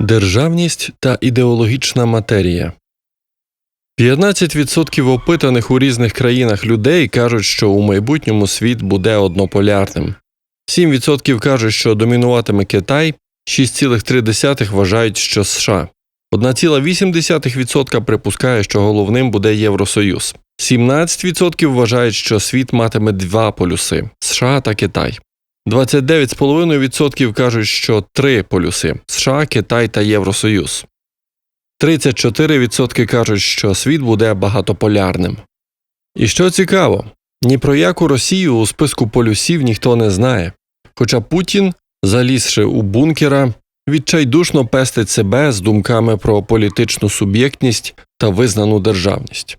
Державність та ідеологічна матерія 15% опитаних у різних країнах людей кажуть, що у майбутньому світ буде однополярним. 7% кажуть, що домінуватиме Китай, 6,3% вважають, що США. 1,8% припускає, що головним буде Євросоюз. 17% вважають, що світ матиме два полюси США та Китай. 29,5% кажуть, що три полюси США, Китай та Євросоюз. 34% кажуть, що світ буде багатополярним. І що цікаво, ні про яку Росію у списку полюсів ніхто не знає. Хоча Путін, залізши у бункера, відчайдушно пестить себе з думками про політичну суб'єктність та визнану державність.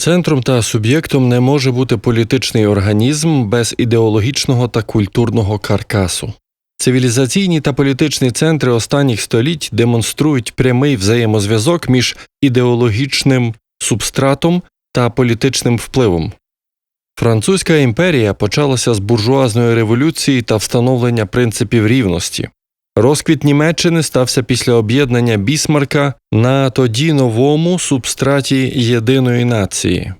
Центром та суб'єктом не може бути політичний організм без ідеологічного та культурного каркасу. Цивілізаційні та політичні центри останніх століть демонструють прямий взаємозв'язок між ідеологічним субстратом та політичним впливом. Французька імперія почалася з буржуазної революції та встановлення принципів рівності. Розквіт Німеччини стався після об'єднання Бісмарка на тоді новому субстраті єдиної нації.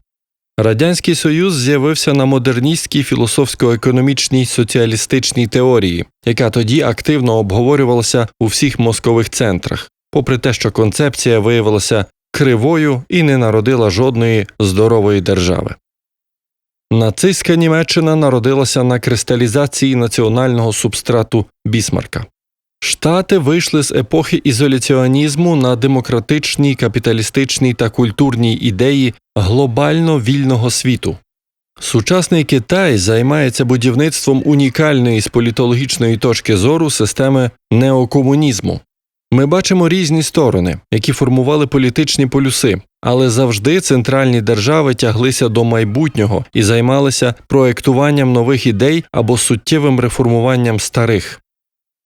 Радянський Союз з'явився на модерністській філософсько-економічній соціалістичній теорії, яка тоді активно обговорювалася у всіх мозкових центрах, попри те, що концепція виявилася кривою і не народила жодної здорової держави. Нацистська Німеччина народилася на кристалізації національного субстрату Бісмарка. Штати вийшли з епохи ізоляціонізму на демократичній, капіталістичній та культурній ідеї глобально вільного світу. Сучасний Китай займається будівництвом унікальної з політологічної точки зору системи неокомунізму. Ми бачимо різні сторони, які формували політичні полюси, але завжди центральні держави тяглися до майбутнього і займалися проектуванням нових ідей або суттєвим реформуванням старих.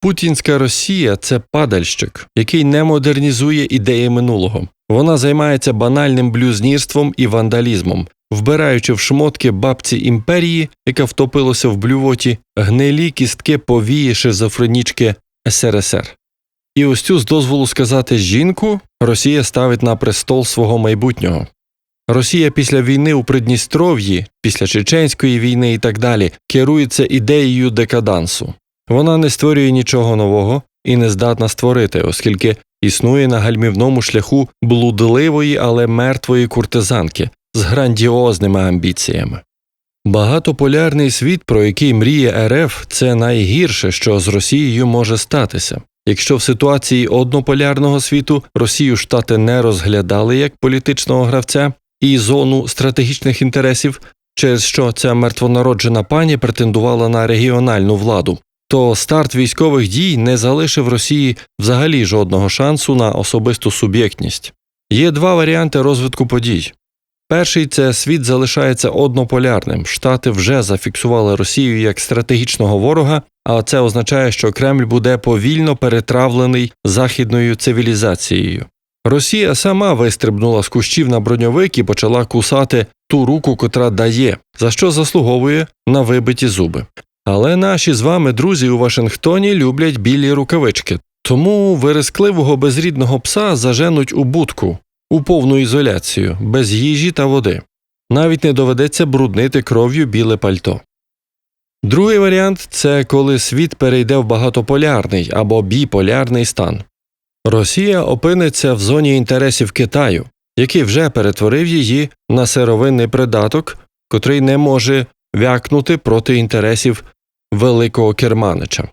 Путінська Росія це падальщик, який не модернізує ідеї минулого. Вона займається банальним блюзнірством і вандалізмом, вбираючи в шмотки бабці імперії, яка втопилася в блювоті, гнилі кістки повії шизофренічки СРСР. І ось цю з дозволу сказати жінку Росія ставить на престол свого майбутнього. Росія після війни у Придністров'ї, після Чеченської війни і так далі керується ідеєю декадансу. Вона не створює нічого нового і не здатна створити, оскільки існує на гальмівному шляху блудливої, але мертвої куртизанки з грандіозними амбіціями. Багатополярний світ, про який мріє РФ, це найгірше, що з Росією може статися. Якщо в ситуації однополярного світу Росію Штати не розглядали як політичного гравця і зону стратегічних інтересів, через що ця мертвонароджена пані претендувала на регіональну владу, то старт військових дій не залишив Росії взагалі жодного шансу на особисту суб'єктність. Є два варіанти розвитку подій. Перший це світ залишається однополярним. Штати вже зафіксували Росію як стратегічного ворога, а це означає, що Кремль буде повільно перетравлений західною цивілізацією. Росія сама вистрибнула з кущів на броньовик і почала кусати ту руку, котра дає, за що заслуговує на вибиті зуби. Але наші з вами друзі у Вашингтоні люблять білі рукавички, тому вирискливого безрідного пса заженуть у будку, у повну ізоляцію, без їжі та води. Навіть не доведеться бруднити кров'ю біле пальто. Другий варіант це коли світ перейде в багатополярний або біполярний стан. Росія опиниться в зоні інтересів Китаю, який вже перетворив її на сировинний придаток, котрий не може вякнути проти інтересів великого керманича.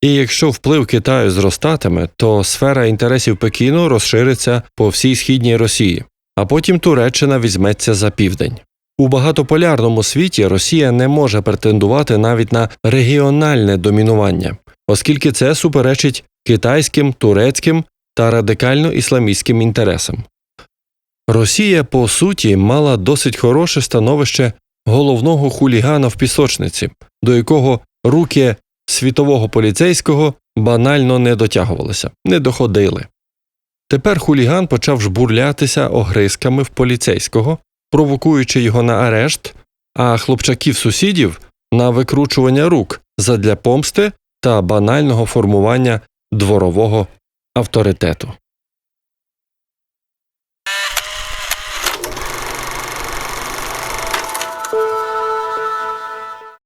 І якщо вплив Китаю зростатиме, то сфера інтересів Пекіну розшириться по всій східній Росії, а потім Туреччина візьметься за південь. У багатополярному світі Росія не може претендувати навіть на регіональне домінування, оскільки це суперечить китайським, турецьким та радикально ісламістським інтересам. Росія, по суті, мала досить хороше становище головного хулігана в пісочниці, до якого руки світового поліцейського банально не дотягувалися, не доходили. Тепер хуліган почав жбурлятися огризками в поліцейського, провокуючи його на арешт, а хлопчаків сусідів на викручування рук задля помсти та банального формування дворового авторитету.